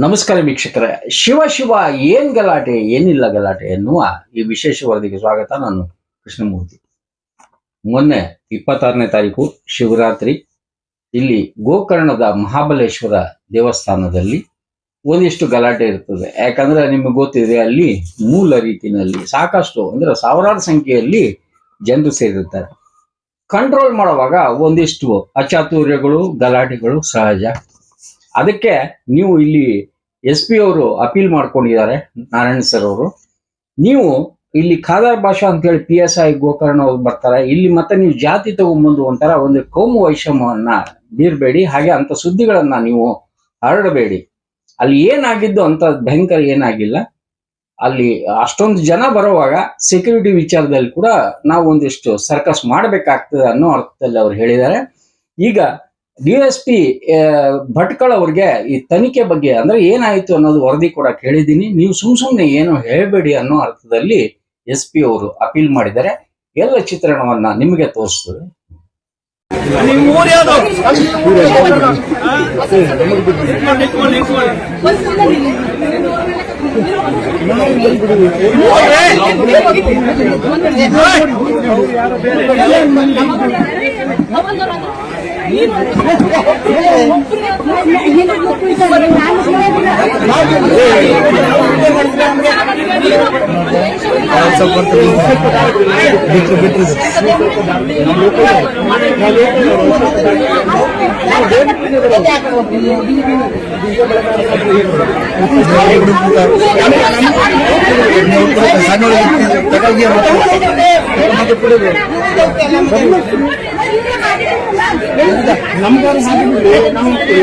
ನಮಸ್ಕಾರ ವೀಕ್ಷಕರೇ. ಶಿವ ಶಿವ, ಏನ್ ಗಲಾಟೆ, ಏನಿಲ್ಲ ಗಲಾಟೆ ಎನ್ನುವ ಈ ವಿಶೇಷ ವರದಿಗೆ ಸ್ವಾಗತ ನಾನು ಕೃಷ್ಣಮೂರ್ತಿ. ಮೊನ್ನೆ ಇಪ್ಪತ್ತಾರನೇ ತಾರೀಕು ಶಿವರಾತ್ರಿ, ಇಲ್ಲಿ ಗೋಕರ್ಣದ ಮಹಾಬಲೇಶ್ವರ ದೇವಸ್ಥಾನದಲ್ಲಿ ಒಂದಿಷ್ಟು ಗಲಾಟೆ ಇರ್ತದೆ. ಯಾಕಂದ್ರೆ ನಿಮಗೆ ಗೊತ್ತಿದೆ, ಅಲ್ಲಿ ಮೂಲ ರೀತಿಯಲ್ಲಿ, ಸಾಕಷ್ಟು ಅಂದ್ರೆ ಸಾವಿರಾರು ಸಂಖ್ಯೆಯಲ್ಲಿ ಜನರು ಸೇರಿರ್ತಾರೆ. ಕಂಟ್ರೋಲ್ ಮಾಡುವಾಗ ಒಂದಿಷ್ಟು ಅಚಾತುರ್ಯಗಳು, ಗಲಾಟೆಗಳು ಸಹಜ. ಅದಕ್ಕೆ ನೀವು ಇಲ್ಲಿ ಎಸ್ ಪಿ ಅವರು ಅಪೀಲ್ ಮಾಡ್ಕೊಂಡಿದ್ದಾರೆ, ನಾರಾಯಣ ಸರ್ ಅವರು. ನೀವು ಇಲ್ಲಿ ಖಾದರ್ ಭಾಷಾ ಅಂತ ಹೇಳಿ ಪಿ ಎಸ್ ಐ ಗೋಕರ್ಣ ಅವ್ರು ಬರ್ತಾರೆ. ಇಲ್ಲಿ ಮತ್ತೆ ನೀವು ಜಾತಿ ತಗೊಂಬಂದು ಒಂಥರ ಒಂದು ಕೌಮು ವೈಷಮ್ಯವನ್ನ ಬೀರ್ಬೇಡಿ, ಹಾಗೆ ಅಂತ ಸುದ್ದಿಗಳನ್ನ ನೀವು ಹರಡಬೇಡಿ. ಅಲ್ಲಿ ಏನಾಗಿದ್ದು ಅಂತ ಭಯಂಕರ ಏನಾಗಿಲ್ಲ. ಅಲ್ಲಿ ಅಷ್ಟೊಂದು ಜನ ಬರುವಾಗ ಸೆಕ್ಯೂರಿಟಿ ವಿಚಾರದಲ್ಲಿ ಕೂಡ ನಾವು ಒಂದಿಷ್ಟು ಸರ್ಕಸ್ ಮಾಡಬೇಕಾಗ್ತದೆ ಅನ್ನೋ ಅರ್ಥದಲ್ಲಿ ಅವ್ರು ಹೇಳಿದ್ದಾರೆ. ಈಗ ಡಿ ಎಸ್ ಪಿ ಭಟ್ಕಳ ಅವ್ರಿಗೆ ಈ ತನಿಖೆ ಬಗ್ಗೆ ಅಂದ್ರೆ ಏನಾಯ್ತು ಅನ್ನೋದು ವರದಿ ಕೂಡ ಕೇಳಿದ್ದೀನಿ. ನೀವು ಸುಮ್ ಸುಮ್ನೆ ಏನು ಹೇಳಬೇಡಿ ಅನ್ನೋ ಅರ್ಥದಲ್ಲಿ ಎಸ್ ಪಿ ಅವರು ಅಪೀಲ್ ಮಾಡಿದರೆ ಎಲ್ಲ ಚಿತ್ರಣವನ್ನ ನಿಮಗೆ ತೋರಿಸ್ತದೆ ನಿಮ್ ಊರ್ ಯಾವ್ದು ನಿಂತ್ಕೊಳ್ಳಿ ನಿಂತ್ಕೊಳ್ಳಿ ನಿಂತ್ಕೊಳ್ಳಿ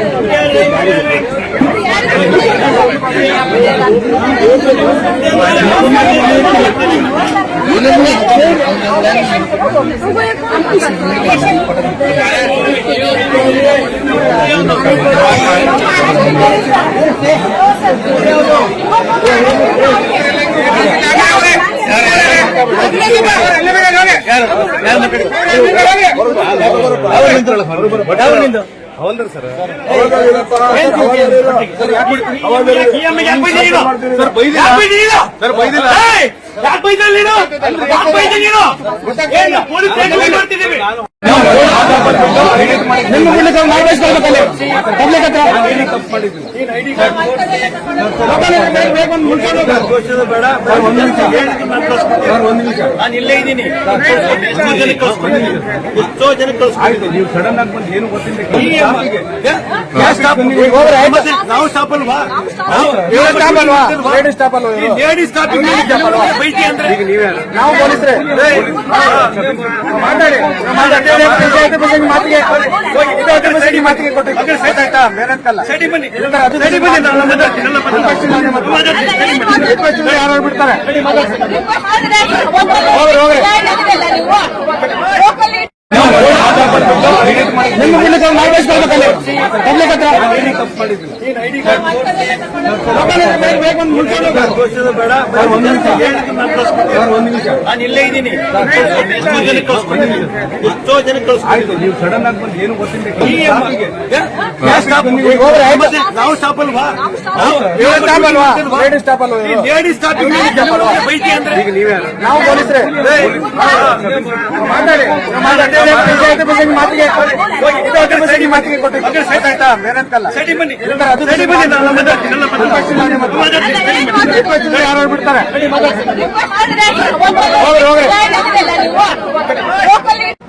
ಯಾರು ಯಾರು ಯಾರು ಯಾರು ಯಾರು ಯಾರು ಯಾರು ಸರ್ ಬೈದಿಲ್ಲ ಯಾಕೆ ಬೈದಲ್ಲ ನೀನು? ಯಾಕೆ ನೀನು? ಏನು ಪೊಲೀಸ್ ಸ್ಟೇಷನ್ ಮಾಡ್ತಿದ್ದೀವಿ? ನಿಮ್ಮ ಮಾಡ್ಬೇಕಲ್ಲಿ ಪಬ್ಲಿಕ್ ಹತ್ರ. ಘೋಷಣೆ ಬೇಡ ಒಂದು ಒಂದು ನಿಮಿಷ. ನಾನು ಇಲ್ಲೇ ಇದ್ದೀನಿ. ಎಷ್ಟೋ ಜನ ಕಳ್ಸ್ಕೊಂಡಿದ್ದೀನಿ ಎಷ್ಟೋ ಕಳ್ಸ್ಕೊಂಡಿದ್ದೀನಿ ನೀವು ಸಡನ್ ಆಗಿ ಬಂದು ಏನು ಗೊತ್ತಿಲ್ಲ. ನಾವು ಸ್ಟಾಪ್ ಅಲ್ವಾ? ಸ್ಟಾಪ್ ಅಲ್ವಾ? ಲೇಡಿ ಸ್ಟಾಪ್ ಅಲ್ವಾ ಲೇಡಿ ಸ್ಟಾಪ್ ಬೈತಿ ಅಂದ್ರೆ? ನಾವು ಪೊಲೀಸರೇ. ಮಾತಾಡಿ. ಮಾತಿಗೆ ಮಾತಿಗೆ ಜನ ಯಾರು ಬಿಡ್ತಾರೆ ನಿಮ್ಮ ಮೂಲಕ ಪಬ್ಲಿಕ್ ಹತ್ರ. ಘೋಷಣೆ ಬೇಡ ಒಂದು ನಿಮಿಷ. ಒಂದು ನಿಮಿಷ. ನಾನು ಇಲ್ಲೇ ಇದ್ದೀನಿ. ಎಷ್ಟೋ ಜನ ಎಷ್ಟೋ ನೀವು ಸಡನ್ ಆಗಿ ಬಂದು ಏನು ಗೊತ್ತಿಲ್ಲ. ನಾವು ಸ್ಟಾಪ್ ಅಲ್ವಾ? ಇವ್ರು ಸ್ಟಾಪ್ ಅಲ್ವಾ? ಲೇಡಿ ಸ್ಟಾಪ್ ಬೈತಿ ಅಂದ್ರೆ ನಾವು. ಪೊಲೀಸ್ರೆ. ಮಾತಾಡಿ. ಮಾತಿಗೆ ಮಾತಿಗೆ ಕೊಟ್ಟಿದ್ದು ಆಯ್ತಾ? ಬೇರೆ ಅಂತಲ್ಲ ಸರಿ ಬನ್ನಿ. ಅದು ಸರಿ ಬನ್ನಿ. ಯಾರು ಬಿಡ್ತಾರೆ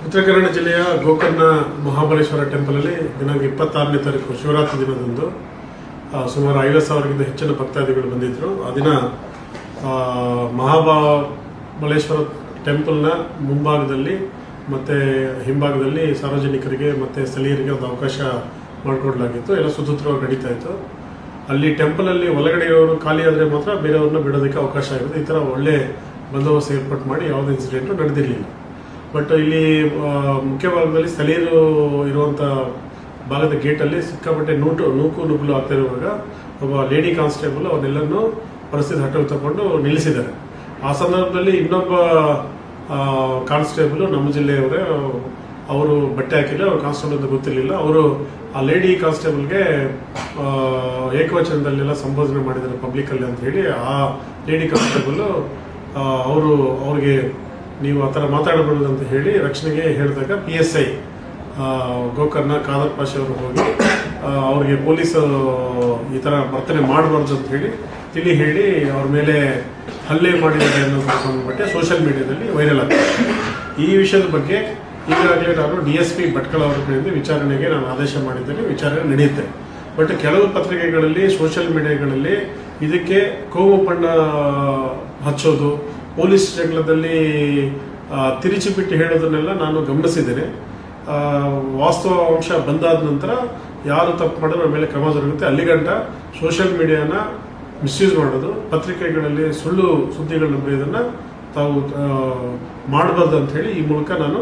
ಉತ್ತರ ಕನ್ನಡ ಜಿಲ್ಲೆಯ ಗೋಕರ್ಣ ಮಹಾಬಲೇಶ್ವರ ಟೆಂಪಲ್ ಅಲ್ಲಿ ದಿನಾಂಕ ಇಪ್ಪತ್ತಾರನೇ ತಾರೀಕು ಶಿವರಾತ್ರಿ ದಿನದಂದು ಸುಮಾರು ಐವತ್ತು ಸಾವಿರಕ್ಕಿಂತ ಹೆಚ್ಚಿನ ಭಕ್ತಾದಿಗಳು ಬಂದಿದ್ರು. ಆ ದಿನ ಮಹಾಬಲೇಶ್ವರ ಮಹಾಬಲೇಶ್ವರ ಟೆಂಪಲ್ನ ಮುಂಭಾಗದಲ್ಲಿ ಮತ್ತೆ ಹಿಂಭಾಗದಲ್ಲಿ ಸಾರ್ವಜನಿಕರಿಗೆ ಮತ್ತೆ ಸ್ಥಳೀಯರಿಗೆ ಒಂದು ಅವಕಾಶ ಮಾಡಿಕೊಡ್ಲಾಗಿತ್ತು. ಎಲ್ಲ ಸುಸೂತ್ರವಾಗಿ ನಡೀತಾ ಇತ್ತು. ಅಲ್ಲಿ ಟೆಂಪಲ್ ಅಲ್ಲಿ ಒಳಗಡೆಯವರು ಖಾಲಿ ಆದ್ರೆ ಮಾತ್ರ ಬೇರೆಯವ್ರನ್ನ ಬಿಡೋದಕ್ಕೆ ಅವಕಾಶ ಆಗಿದೆ ಈ ತರ ಒಳ್ಳೆ ಬಂದೋಬಸ್ತ್ ಏರ್ಪಾಟ್ ಮಾಡಿ ಯಾವುದೇ ಇನ್ಸಿಡೆಂಟ್ ನಡೆದಿರಲಿಲ್ಲ. ಬಟ್ ಇಲ್ಲಿ ಮುಖ್ಯ ಭಾಗದಲ್ಲಿ ಸ್ಥಳೀಯರು ಇರುವಂಥ ಭಾಗದ ಗೇಟಲ್ಲಿ ಸಿಕ್ಕಾಪಟ್ಟೆ ನೂಟು, ನೂಕು ನುಗ್ಗಲು ಆಗ್ತಾ ಇರುವಾಗ ಒಬ್ಬ ಲೇಡಿ ಕಾನ್ಸ್ಟೇಬಲ್ ಅವನ್ನೆಲ್ಲನೂ ಪರಿಸ್ಥಿತಿ ಹಠ ತಗೊಂಡು ನಿಲ್ಲಿಸಿದ್ದಾರೆ. ಆ ಸಂದರ್ಭದಲ್ಲಿ ಇನ್ನೊಬ್ಬ ಕಾನ್ಸ್ಟೇಬಲ್ ನಮ್ಮ ಜಿಲ್ಲೆಯವರೇ ಅವರು ಬಟ್ಟೆ ಹಾಕಿಲ್ಲ, ಅವ್ರು ಕಾನ್ಸ್ಟೇಬಲ್ ಅಂತ ಗೊತ್ತಿರಲಿಲ್ಲ. ಅವರು ಆ ಲೇಡಿ ಕಾನ್ಸ್ಟೇಬಲ್ಗೆ ಏಕವಚನದಲ್ಲೆಲ್ಲ ಸಂಬೋಧನೆ ಮಾಡಿದ್ದಾರೆ ಪಬ್ಲಿಕಲ್ಲಿ ಅಂತ ಹೇಳಿ. ಆ ಲೇಡಿ ಕಾನ್ಸ್ಟೇಬಲ್ ಅವರು ಅವ್ರಿಗೆ ನೀವು ಆ ಥರ ಮಾತಾಡಬಾರ್ದು ಅಂತ ಹೇಳಿ ರಕ್ಷಣೆಗೆ ಹೇಳಿದಾಗ P S I Gokarna Kadar ಅವರು ಹೋಗಿ ಅವ್ರಿಗೆ ಪೊಲೀಸ್ ಈ ಥರ ವರ್ತನೆ ಮಾಡಬಾರ್ದು ಅಂತ ಹೇಳಿ ತಿಳಿ ಹೇಳಿ ಅವ್ರ ಮೇಲೆ ಹಲ್ಲೆ ಮಾಡಿದ್ದಾರೆ ಅನ್ನೋದ್ರ ಸಂಬಂಧಪಟ್ಟೆ ಸೋಷಿಯಲ್ ಮೀಡಿಯಾದಲ್ಲಿ ವೈರಲ್ ಆಗ್ತದೆ. ಈ ವಿಷಯದ ಬಗ್ಗೆ ಈಗಾಗಲೇ ನಾನು ಡಿ ಎಸ್ ಪಿ ಭಟ್ಕಳ ಅವರ ಕಡೆಯಿಂದ ವಿಚಾರಣೆಗೆ ನಾನು ಆದೇಶ ಮಾಡಿದ್ದೇನೆ, ವಿಚಾರಣೆ ನಡೆಯುತ್ತೆ. ಬಟ್ ಕೆಲವು ಪತ್ರಿಕೆಗಳಲ್ಲಿ ಸೋಷಿಯಲ್ ಮೀಡಿಯಾಗಳಲ್ಲಿ ಇದಕ್ಕೆ ಕೋಮು ಬಣ್ಣ ಹಚ್ಚೋದು, ಪೊಲೀಸ್ ಜಗಳದಲ್ಲಿ ತಿರುಚಿ ಬಿಟ್ಟು ಹೇಳೋದನ್ನೆಲ್ಲ ನಾನು ಗಮನಿಸಿದ್ದೇನೆ. ವಾಸ್ತವ ಅಂಶ ಬಂದಾದ ನಂತರ ಯಾರು ತಪ್ಪು ಮಾಡಿದ್ರೆ ಮೇಲೆ ಕ್ರಮ ಜರುಗುತ್ತೆ. ಅಲ್ಲಿಗಂಟ ಸೋಷಿಯಲ್ ಮೀಡಿಯಾನ ಮಿಸ್ಯೂಸ್ ಮಾಡೋದು, ಪತ್ರಿಕೆಗಳಲ್ಲಿ ಸುಳ್ಳು ಸುದ್ದಿಗಳನ್ನ ಬರೆಯೋದನ್ನ ತಾವು ಮಾಡಬಾರ್ದು ಅಂತ ಹೇಳಿ ಈ ಮೂಲಕ ನಾನು